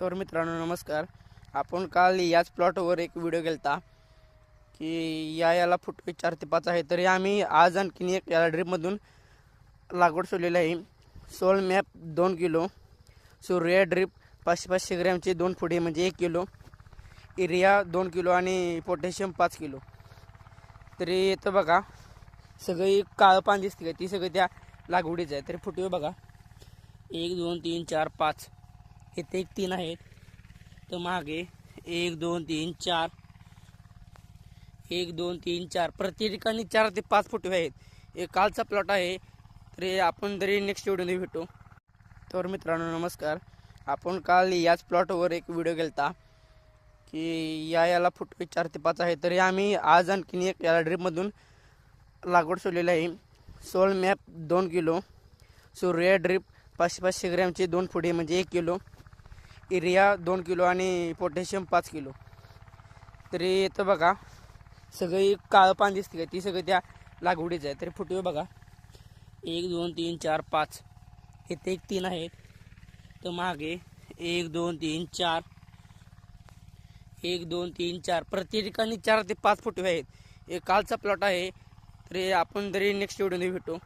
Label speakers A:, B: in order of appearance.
A: तर मित्रांनो नमस्कार. आपण काल याच प्लॉटवर एक व्हिडिओ केलता की या याला फुटवे चार ते पाच आहे. तरी आम्ही आज आणखीन एक याला ड्रीपमधून लागवड सोडलेली आहे. सोल मॅप दोन किलो. सूर्या ड्रीप पाचशे पाचशे ग्रॅमचे दोन फुटे म्हणजे एक किलो. एरिया दोन किलो आणि पोटॅशियम पाच किलो. तरी येतं बघा सगळी काळं पान दिसते का? ती सगळी त्या लागवडीचं आहे. तरी फुटवे बघा. एक दोन तीन चार पाच. इथे एक तीन आहेत तर मागे एक दोन तीन चार. एक दोन तीन चार. प्रत्येक ठिकाणी चार ते पाच फुटवे आहेत. एक कालचा प्लॉट आहे. तरी आपण तरी नेक्स्ट व्हिडिओमध्ये भेटू. तर मित्रांनो नमस्कार. आपण काल याच प्लॉटवर एक व्हिडिओ केला की या याला फुटवे चार ते पाच आहे. तरी आम्ही आज आणखीन एक याला ड्रीपमधून लागवड सोडलेली आहे. सोल मॅप दोन किलो. सूर्या ड्रीप पाचशे पाचशे ग्रॅमचे दोन फुटे म्हणजे एक किलो. एरिया दोन किलो आणि पोटॅशियम पाच किलो. तरी येतं बघा सगळी काळं पान दिसते का? ती सगळी त्या लागवडीचं आहे. तरी फुटवे बघा. एक दोन तीन चार पाच. इथे एक तीन आहेत. तर मागे एक दोन तीन चार. एक दोन तीन चार. प्रति ठिकाणी चार ते पाच फुटवे आहेत. एक कालचा प्लॉट आहे. तरी आपण तरी नेक्स्ट व्हिडिओमध्ये भेटू.